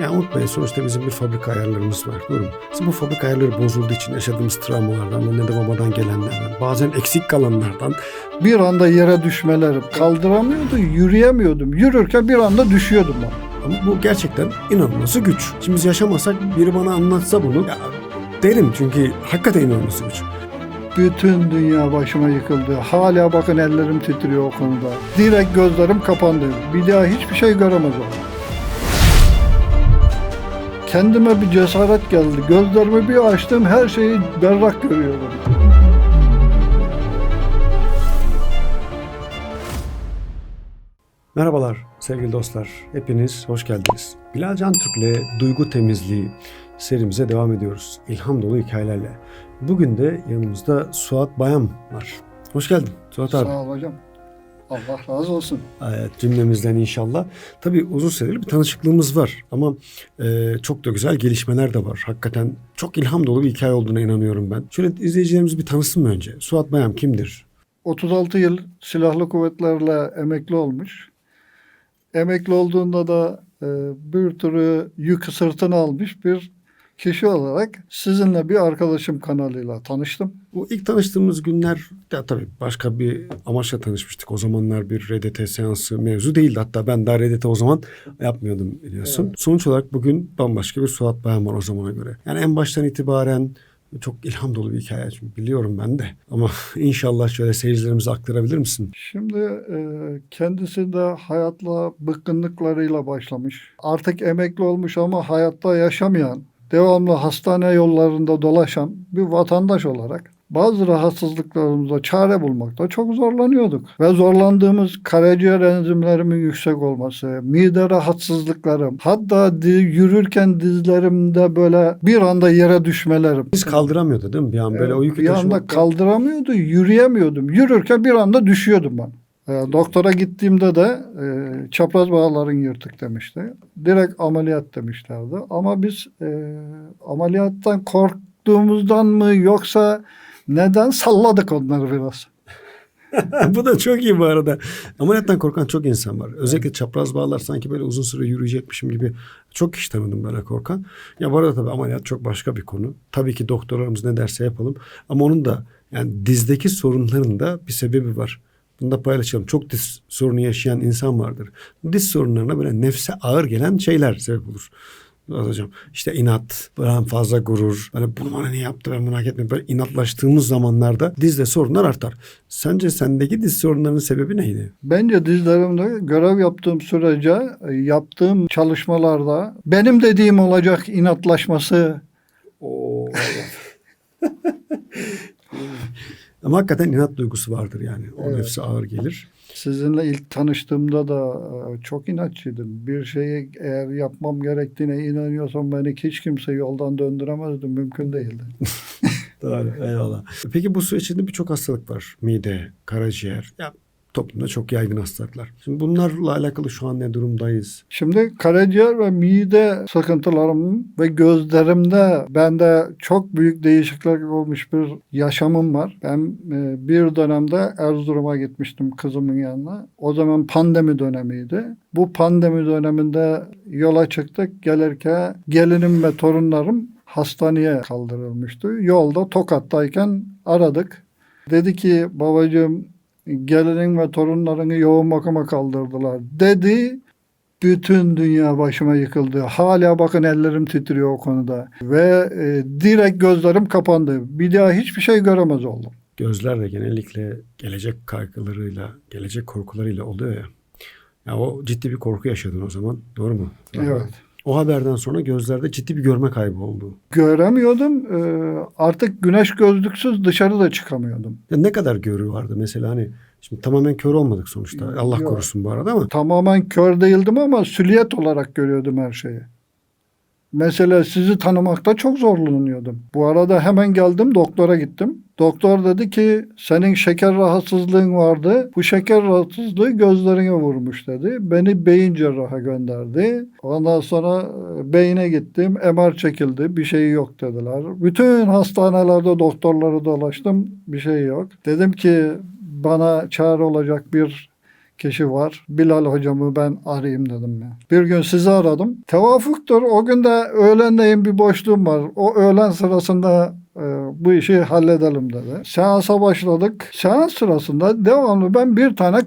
Yani unutmayın sonuçta bizim bir fabrika ayarlarımız var. Doğru mu? Bu fabrika ayarları bozulduğu için yaşadığımız travmalardan, anne de babadan gelenlerden, bazen eksik kalanlardan Bir anda yere düşmelerim. Kaldıramıyordu, yürüyemiyordum. Yürürken bir anda düşüyordum ben. Ama bu gerçekten inanılması güç. Şimdi biz yaşamasak biri bana anlatsa bunu ya derim çünkü hakikaten inanılması güç. Bütün dünya başıma yıkıldı. Hala bakın ellerim titriyor o konuda. Direkt gözlerim kapandı. Bir daha hiçbir şey göremez oldum. Kendime bir cesaret geldi. Gözlerimi bir açtım her şeyi berrak görüyorum. Merhabalar sevgili dostlar. Hepiniz hoş geldiniz. Bilal Can Türk'le Duygu Temizliği serimize devam ediyoruz. İlham dolu hikayelerle. Bugün de yanımızda Suat Bayan var. Hoş geldin Suat abi. Sağ ol hocam. Allah razı olsun. Evet, cümlemizden inşallah. Tabii uzun süredir bir tanışıklığımız var ama e, çok da güzel gelişmeler de var. Hakikaten çok ilham dolu bir hikaye olduğuna inanıyorum ben. Şöyle izleyicilerimiz bir tanısın mı önce? Suat Bayan kimdir? 36 yıl silahlı kuvvetlerle emekli olmuş. Emekli olduğunda da e, bir türlü yükü sırtına almış bir kişi olarak sizinle bir arkadaşım kanalıyla tanıştım. Bu ilk tanıştığımız günler ya tabii başka bir amaçla tanışmıştık. O zamanlar bir RDT seansı mevzu değildi. Hatta ben daha RDT o zaman yapmıyordum biliyorsun. Sonuç olarak bugün bambaşka bir Suat Bayan var o zamana göre. Yani en baştan itibaren çok ilham dolu bir hikaye çünkü biliyorum ben de. Ama inşallah şöyle seyircilerimize aktarabilir misin? Şimdi e, kendisi de hayatla bıkkınlıklarıyla başlamış. Artık emekli olmuş ama hayatta yaşamayan, devamlı hastane yollarında dolaşan bir vatandaş olarak bazı rahatsızlıklarımıza çare bulmakta çok zorlanıyorduk. Ve zorlandığımız karaciğer enzimlerimin yüksek olması, mide rahatsızlıklarım, hatta di- yürürken dizlerimde böyle bir anda yere düşmelerim. Biz kaldıramıyordu değil mi? Bir an böyle o yükü bir anda kaldıramıyordu, yürüyemiyordum. Yürürken bir anda düşüyordum ben. E, doktora gittiğimde de e, çapraz bağların yırtık demişti. Direkt ameliyat demişlerdi. Ama biz e, ameliyattan korktuğumuzdan mı yoksa neden salladık onları biraz? Bu da çok iyi bu arada. Ameliyattan korkan çok insan var. Özellikle çapraz bağlar sanki böyle uzun süre yürüyecekmişim gibi çok kişi tanıdım böyle korkan. Ya bu arada tabii ameliyat çok başka bir konu. Tabii ki doktorlarımız ne derse yapalım. Ama onun da yani dizdeki sorunların da bir sebebi var. Bunu da paylaşalım. Çok diz sorunu yaşayan insan vardır. Diz sorunlarına böyle nefse ağır gelen şeyler sebep olur. Hocam işte inat, böyle fazla gurur, böyle bunu bana niye yaptı ben bunu hak etmedim. Böyle inatlaştığımız zamanlarda dizde sorunlar artar. Sence sendeki diz sorunlarının sebebi neydi? Bence dizlerimde görev yaptığım sürece e, yaptığım çalışmalarda benim dediğim olacak inatlaşması Oo. Ama hakikaten inat duygusu vardır yani. O Evet. nefse ağır gelir. Sizinle ilk tanıştığımda da e, çok inatçıydım. Bir şeyi eğer yapmam gerektiğine inanıyorsam beni hiç kimse yoldan döndüremezdi. Mümkün değildi. Doğru. Eyvallah. Peki bu süreç içinde birçok hastalık var. Mide, karaciğer. Ya toplumda çok yaygın hastalıklar. Şimdi bunlarla alakalı şu an ne durumdayız? Şimdi karaciğer ve mide sıkıntılarım ve gözlerimde bende çok büyük değişiklikler olmuş bir yaşamım var. Ben e, bir dönemde Erzurum'a gitmiştim kızımın yanına. O zaman pandemi dönemiydi. Bu pandemi döneminde yola çıktık. Gelirken gelinim ve torunlarım hastaneye kaldırılmıştı. Yolda Tokat'tayken aradık. Dedi ki babacığım gelinin ve torunlarını yoğun bakıma kaldırdılar dedi. Bütün dünya başıma yıkıldı. Hala bakın ellerim titriyor o konuda. Ve e, direkt gözlerim kapandı. Bir daha hiçbir şey göremez oldum. Gözler de genellikle gelecek kaygılarıyla, gelecek korkularıyla oluyor ya. Ya o ciddi bir korku yaşadın o zaman. Doğru mu? Evet. O haberden sonra gözlerde ciddi bir görme kaybı oldu. Göremiyordum. E, artık güneş gözlüksüz dışarı da çıkamıyordum. Ya ne kadar görü vardı mesela hani şimdi tamamen kör olmadık sonuçta. Allah Yok. korusun bu arada ama Tamamen kör değildim ama süliyet olarak görüyordum her şeyi. Mesela sizi tanımakta çok zorlanıyordum. Bu arada hemen geldim doktora gittim. Doktor dedi ki senin şeker rahatsızlığın vardı. Bu şeker rahatsızlığı gözlerine vurmuş dedi. Beni beyin cerraha gönderdi. Ondan sonra e, beyine gittim. MR çekildi. Bir şey yok dediler. Bütün hastanelerde doktorları dolaştım. Bir şey yok. Dedim ki bana çare olacak bir kişi var. Bilal hocamı ben arayayım dedim ya. Bir gün sizi aradım. Tevafuktur. O gün de öğlenleyin bir boşluğum var. O öğlen sırasında e, bu işi halledelim dedi. Seansa başladık. Seans sırasında devamlı ben bir tane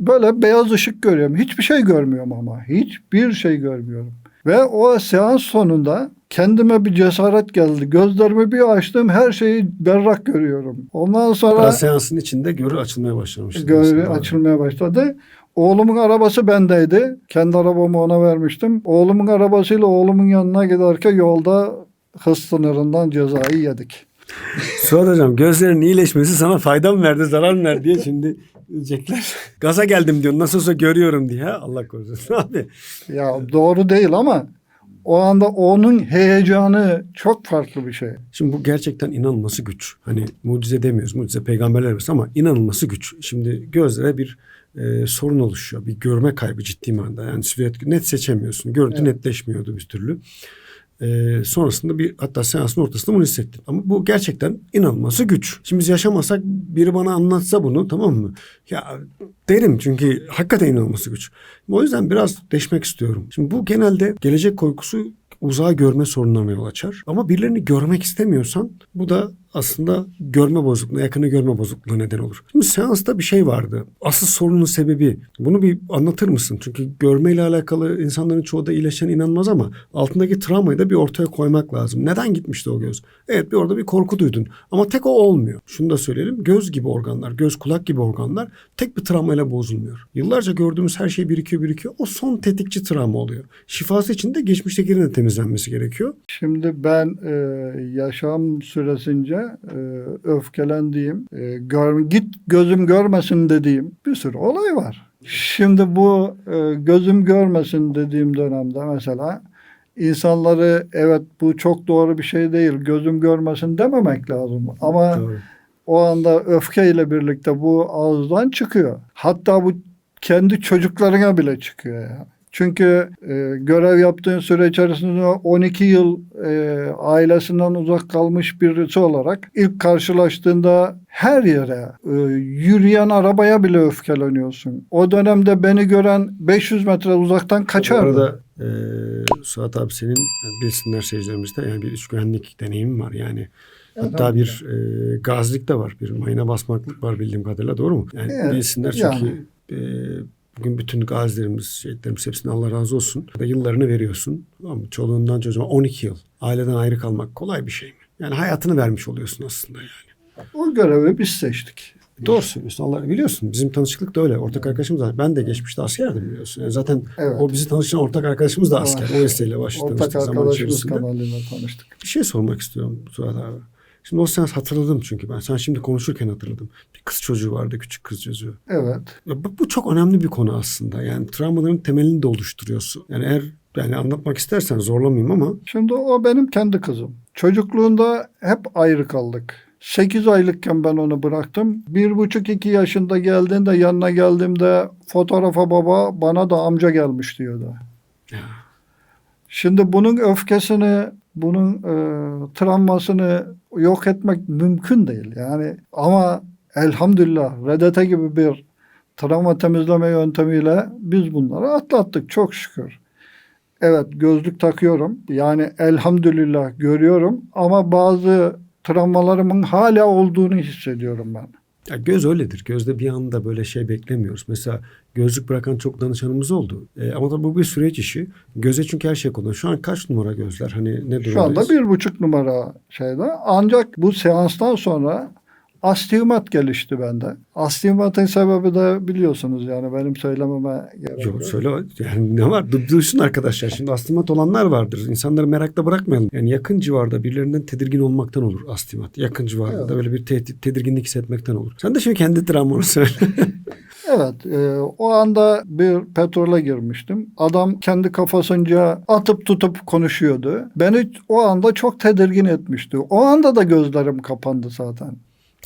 böyle beyaz ışık görüyorum. Hiçbir şey görmüyorum ama. Hiçbir şey görmüyorum. Ve o seans sonunda kendime bir cesaret geldi. Gözlerimi bir açtım her şeyi berrak görüyorum. Ondan sonra Biraz seansın içinde görü açılmaya başlamıştı. Aslında. açılmaya başladı. Oğlumun arabası bendeydi. Kendi arabamı ona vermiştim. Oğlumun arabasıyla oğlumun yanına giderken yolda hız sınırından cezayı yedik. Suat hocam gözlerin iyileşmesi sana fayda mı verdi zarar mı verdi diye şimdi diyecekler. Gaza geldim diyor nasıl olsa görüyorum diye. Allah korusun abi. Ya doğru değil ama o anda onun heyecanı çok farklı bir şey. Şimdi bu gerçekten inanılması güç. Hani mucize demiyoruz. Mucize peygamberler arası ama inanılması güç. Şimdi gözlere bir e, sorun oluşuyor. Bir görme kaybı ciddi manada. Yani net seçemiyorsun. Görüntü Evet. netleşmiyordu bir türlü. E, sonrasında bir hatta seansın ortasında bunu hissettim. Ama bu gerçekten inanılması güç. Şimdi biz yaşamasak biri bana anlatsa bunu tamam mı? Ya derim çünkü hakikaten inanılması güç. O yüzden biraz deşmek istiyorum. Şimdi bu genelde gelecek korkusu uzağa görme sorunlarına yol açar. Ama birilerini görmek istemiyorsan bu da aslında görme bozukluğuna, yakını görme bozukluğuna neden olur. Şimdi seansta bir şey vardı. Asıl sorunun sebebi. Bunu bir anlatır mısın? Çünkü görmeyle alakalı insanların çoğu da iyileşen inanmaz ama altındaki travmayı da bir ortaya koymak lazım. Neden gitmişti o göz? Evet bir orada bir korku duydun. Ama tek o olmuyor. Şunu da söyleyelim. Göz gibi organlar, göz kulak gibi organlar tek bir travmayla bozulmuyor. Yıllarca gördüğümüz her şey birikiyor birikiyor. O son tetikçi travma oluyor. Şifası için de geçmiştekilerin de temizlenmesi gerekiyor. Şimdi ben e, yaşam süresince e, öfkelendiğim, e, gör, git gözüm görmesin dediğim bir sürü olay var. Şimdi bu e, gözüm görmesin dediğim dönemde mesela insanları evet bu çok doğru bir şey değil gözüm görmesin dememek lazım ama Doğru. o anda öfkeyle birlikte bu ağızdan çıkıyor. Hatta bu kendi çocuklarına bile çıkıyor yani. Çünkü e, görev yaptığın süre içerisinde 12 yıl e, ailesinden uzak kalmış birisi olarak ilk karşılaştığında her yere e, yürüyen arabaya bile öfkeleniyorsun. O dönemde beni gören 500 metre uzaktan Bu kaçardı. arada e, Suat abi senin bilsinler seyircilerimizde yani bir üç güvenlik deneyimi var yani. Hatta bir e, gazilik de var. Bir mayına basmaklık var bildiğim kadarıyla doğru mu? Yani Evet, bilsinler çünkü e, bugün bütün gazilerimiz, şehitlerimiz hepsine Allah razı olsun. Da yıllarını veriyorsun. Tamam mı? Çoluğundan çocuğuna 12 yıl. Aileden ayrı kalmak kolay bir şey mi? Yani hayatını vermiş oluyorsun aslında yani. O görevi biz seçtik. Doğru söylüyorsun. Allah biliyorsun. Bizim tanışıklık da öyle. Ortak arkadaşımız var. Ben de geçmişte askerdim biliyorsun. Yani zaten Evet. o bizi tanıştıran ortak arkadaşımız da asker. O vesileyle başladı. Ortak arkadaşımız kanalıyla tanıştık. Bir şey sormak istiyorum Suat abi. Şimdi o seans hatırladım çünkü ben. Sen şimdi konuşurken hatırladım. Bir kız çocuğu vardı, küçük kız çocuğu. Evet. Ya bu, bu çok önemli bir konu aslında. Yani travmaların temelini de oluşturuyorsun. Yani eğer yani anlatmak istersen zorlamayayım ama Şimdi o benim kendi kızım. Çocukluğunda hep ayrı kaldık. 8 aylıkken ben onu bıraktım. Bir buçuk iki yaşında geldiğinde yanına geldiğimde fotoğrafa baba bana da amca gelmiş diyordu. ya, Şimdi bunun öfkesini, bunun e, travmasını yok etmek mümkün değil. Yani ama elhamdülillah RDT gibi bir travma temizleme yöntemiyle biz bunları atlattık çok şükür. Evet gözlük takıyorum. Yani elhamdülillah görüyorum ama bazı travmalarımın hala olduğunu hissediyorum ben. Ya göz öyledir. Gözde bir anda böyle şey beklemiyoruz. Mesela gözlük bırakan çok danışanımız oldu. E, ama tabii bu bir süreç işi. Göze çünkü her şey konu. Şu an kaç numara gözler? Hani ne durumdayız? Şu anda bir buçuk numara şeyde. Ancak bu seanstan sonra astigmat gelişti bende. Astigmatın sebebi de biliyorsunuz yani benim söylememe gerek yok. Yok söyle yani ne var? Du- Duysun arkadaşlar. Şimdi astigmat olanlar vardır. İnsanları merakla bırakmayalım. Yani yakın civarda birilerinden tedirgin olmaktan olur astigmat. Yakın civarda Evet. böyle bir tehdit, tedirginlik hissetmekten olur. Sen de şimdi kendi travmanı söyle. Evet e, o anda bir petrole girmiştim. Adam kendi kafasınca atıp tutup konuşuyordu. Beni o anda çok tedirgin etmişti. O anda da gözlerim kapandı zaten.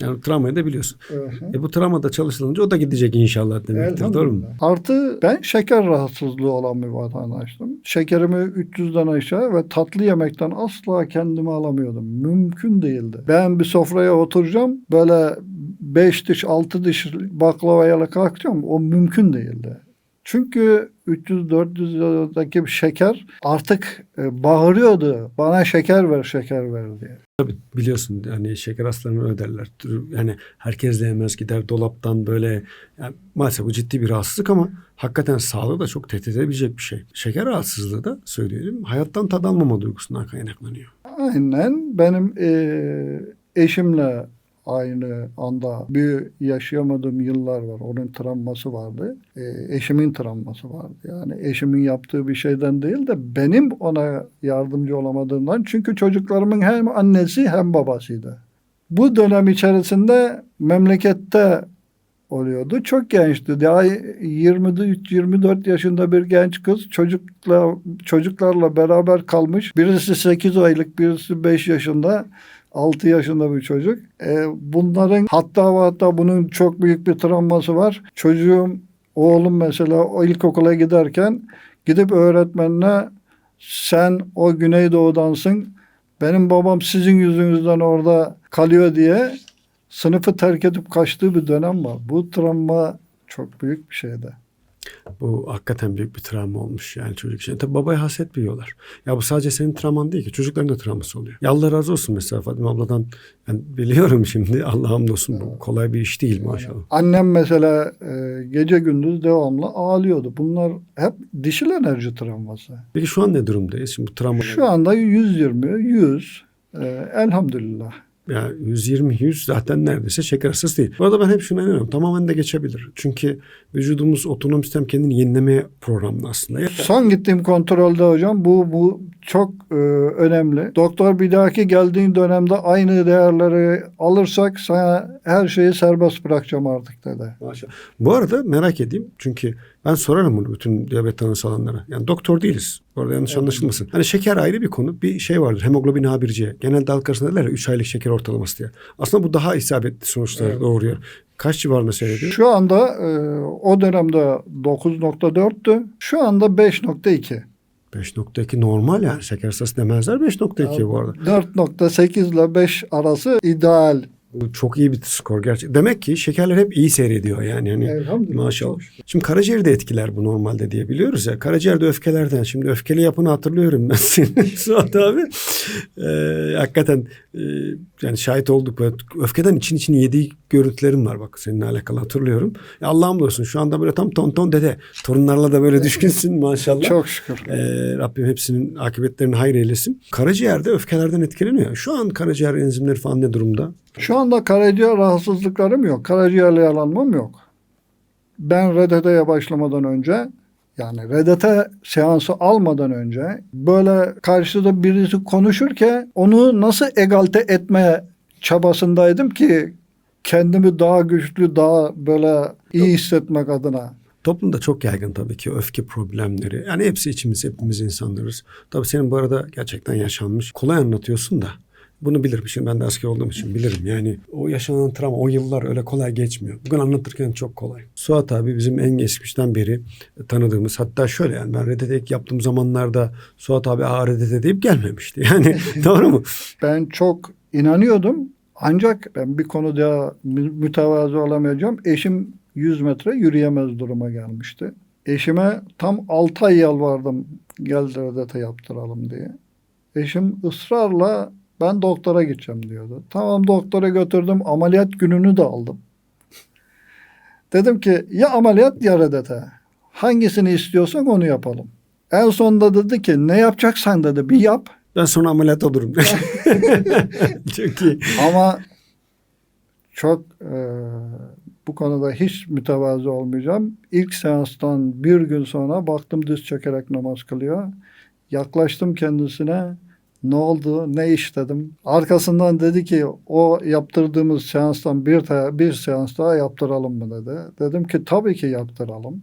Yani travmayı da biliyorsun. Evet. E bu travmada çalışılınca o da gidecek inşallah demektir. Doğru mu? Artı ben şeker rahatsızlığı olan bir vatandaştım. Şekerimi 300'den aşağı ve tatlı yemekten asla kendimi alamıyordum. Mümkün değildi. Ben bir sofraya oturacağım. Böyle beş diş altı diş baklavayla kalkacağım o mümkün değildi. Çünkü 300-400'daki şeker artık e, bağırıyordu. Bana şeker ver, şeker ver diye. Tabii biliyorsun hani şeker hastalarını öderler. Yani herkes de yemez gider dolaptan böyle. Yani maalesef bu ciddi bir rahatsızlık ama hakikaten sağlığı da çok tehdit edebilecek bir şey. Şeker rahatsızlığı da söyleyelim hayattan tad almama duygusundan kaynaklanıyor. Aynen benim e, eşimle aynı anda bir yaşayamadığım yıllar var. Onun travması vardı. E, eşimin travması vardı. Yani eşimin yaptığı bir şeyden değil de benim ona yardımcı olamadığımdan. Çünkü çocuklarımın hem annesi hem babasıydı. Bu dönem içerisinde memlekette oluyordu. Çok gençti. Daha 23-24 yaşında bir genç kız çocukla çocuklarla beraber kalmış. Birisi 8 aylık, birisi 5 yaşında. 6 yaşında bir çocuk. E, bunların hatta ve hatta bunun çok büyük bir travması var. Çocuğum, oğlum mesela o ilkokula giderken gidip öğretmenine sen o Güneydoğu'dansın. Benim babam sizin yüzünüzden orada kalıyor diye sınıfı terk edip kaçtığı bir dönem var. Bu travma çok büyük bir şeydi. Bu hakikaten büyük bir travma olmuş yani çocuk için. Tabii babaya haset biliyorlar. Ya bu sadece senin travman değil ki. Çocukların da travması oluyor. Ya Allah razı olsun mesela Fatma abladan. Ben biliyorum şimdi Allah hamdolsun bu kolay bir iş değil maşallah. Annem mesela e, gece gündüz devamlı ağlıyordu. Bunlar hep dişil enerji travması. Peki şu an ne durumdayız? Şimdi bu travma Şu anda 120, 100. E, elhamdülillah. Yani 120-100 zaten neredeyse şeker hastası değil. Bu arada ben hep şuna inanıyorum. Tamamen de geçebilir. Çünkü vücudumuz otonom sistem kendini yenilemeye programlı aslında. Son gittiğim kontrolde hocam bu bu çok e, önemli. Doktor bir dahaki geldiğin dönemde aynı değerleri alırsak sana her şeyi serbest bırakacağım artık dedi. Maşallah. Bu arada merak edeyim çünkü ben sorarım bunu bütün diyabet tanısı alanlara. Yani doktor değiliz. Bu arada yanlış anlaşılmasın. Hani şeker ayrı bir konu. Bir şey vardır hemoglobin A1C. Genelde halk arasında derler 3 aylık şeker ortalaması diye. Aslında bu daha isabetli sonuçlar doğuruyor. Kaç civarında seyrediyor? Şu anda e, o dönemde 9.4'tü. Şu anda 5.2. 5.2 normal yani. Şeker hastası demezler 5.2 bu arada. 4.8 ile 5 arası ideal. Bu çok iyi bir skor gerçekten. Demek ki şekerler hep iyi seyrediyor yani. yani Elhamdülillah. Maşallah. Şimdi karaciğeri de etkiler bu normalde diye biliyoruz ya. Karaciğer de öfkelerden. Şimdi öfkeli yapını hatırlıyorum ben senin Suat abi. Ee, hakikaten e, yani şahit olduk. Böyle öfkeden için için yediği görüntülerim var bak seninle alakalı hatırlıyorum. Ya Allah'ım olsun şu anda böyle tam ton ton dede. Torunlarla da böyle düşkünsün maşallah. Çok şükür. Ee, Rabbim hepsinin akıbetlerini hayır eylesin. Karaciğer de öfkelerden etkileniyor. Şu an karaciğer enzimleri falan ne durumda? Şu anda karaciğer rahatsızlıklarım yok. Karaciğerle yalanmam yok. Ben RDT'ye başlamadan önce yani RDT seansı almadan önce böyle karşıda birisi konuşurken onu nasıl egalte etme çabasındaydım ki kendimi daha güçlü, daha böyle iyi hissetmek adına. Toplumda çok yaygın tabii ki öfke problemleri. Yani hepsi içimiz, hepimiz insanlarız. Tabii senin bu arada gerçekten yaşanmış. Kolay anlatıyorsun da. Bunu bilirim. Şimdi ben de asker olduğum için bilirim. Yani o yaşanan travma, o yıllar öyle kolay geçmiyor. Bugün anlatırken çok kolay. Suat abi bizim en geçmişten beri tanıdığımız. Hatta şöyle yani ben RDT yaptığım zamanlarda Suat abi RDT deyip gelmemişti. Yani doğru mu? Ben çok inanıyordum. Ancak ben bir konuda mü- mütevazı olamayacağım. Eşim 100 metre yürüyemez duruma gelmişti. Eşime tam 6 ay yalvardım gel RDT yaptıralım diye. Eşim ısrarla ben doktora gideceğim diyordu. Tamam doktora götürdüm ameliyat gününü de aldım. Dedim ki ya ameliyat ya RDT. Hangisini istiyorsan onu yapalım. En sonunda dedi ki ne yapacaksan dedi bir yap. Ben sonra ameliyat olurum. çok iyi. Ama çok e, bu konuda hiç mütevazı olmayacağım. İlk seanstan bir gün sonra baktım düz çökerek namaz kılıyor. Yaklaştım kendisine. Ne oldu? Ne iş dedim. Arkasından dedi ki o yaptırdığımız seanstan bir, bir seans daha yaptıralım mı dedi. Dedim ki tabii ki yaptıralım.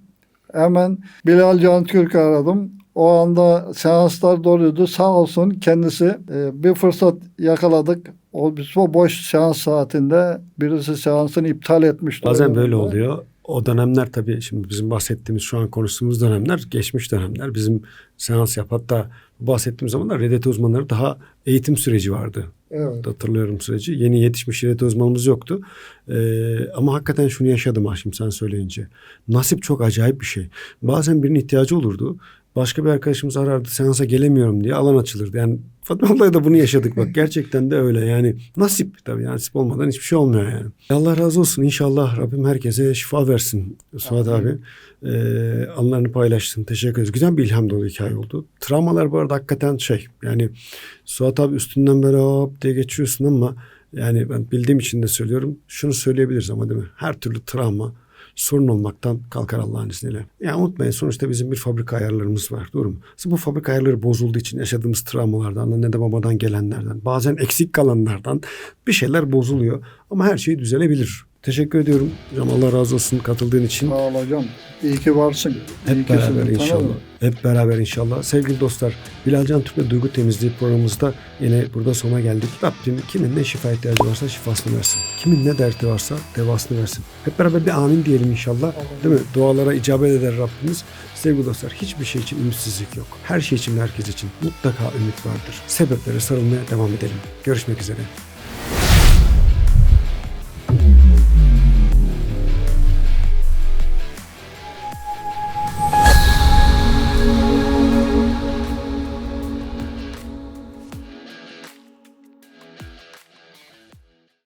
Hemen Bilal Can Türk'ü aradım. O anda seanslar doluydu. Sağ olsun kendisi e, bir fırsat yakaladık. O, o boş seans saatinde birisi seansını iptal etmişti. Bazen böyle oluyor. O dönemler tabii şimdi bizim bahsettiğimiz şu an konuştuğumuz dönemler geçmiş dönemler. Bizim seans yap hatta bahsettiğimiz zamanlar RDT uzmanları daha eğitim süreci vardı. Evet. hatırlıyorum süreci. Yeni yetişmiş şirket uzmanımız yoktu. Ee, ama hakikaten şunu yaşadım Haşim sen söyleyince. Nasip çok acayip bir şey. Bazen birinin ihtiyacı olurdu. Başka bir arkadaşımız arardı seansa gelemiyorum diye alan açılırdı. Yani Fatma ablayla da bunu yaşadık bak. Gerçekten de öyle yani. Nasip tabii yani nasip olmadan hiçbir şey olmuyor yani. Allah razı olsun inşallah Rabbim herkese şifa versin Suat abi. Ee, anlarını paylaştın. Teşekkür ederiz. Güzel bir ilham dolu hikaye oldu. Travmalar bu arada hakikaten şey yani Suat abi üstünden böyle hop diye geçiyorsun ama yani ben bildiğim için de söylüyorum. Şunu söyleyebiliriz ama değil mi? Her türlü travma sorun olmaktan kalkar Allah'ın izniyle. Yani unutmayın sonuçta bizim bir fabrika ayarlarımız var. Doğru mu? Aslında bu fabrika ayarları bozulduğu için yaşadığımız travmalardan, anne de babadan gelenlerden, bazen eksik kalanlardan bir şeyler bozuluyor. Ama her şey düzelebilir. Teşekkür ediyorum. Hocam Allah razı olsun katıldığın için. Sağ ol hocam. İyi ki varsın. İyi Hep ki beraber inşallah. tanıdım. Hep beraber inşallah. Sevgili dostlar, Bilal Can Türk'le Duygu Temizliği programımızda yine burada sona geldik. Rabbim kimin ne şifa ihtiyacı varsa şifasını versin. Kimin ne derdi varsa devasını versin. Hep beraber bir amin diyelim inşallah. Değil mi? Dualara icabet eder Rabbimiz. Sevgili dostlar, hiçbir şey için ümitsizlik yok. Her şey için ve herkes için mutlaka ümit vardır. Sebeplere sarılmaya devam edelim. Görüşmek üzere.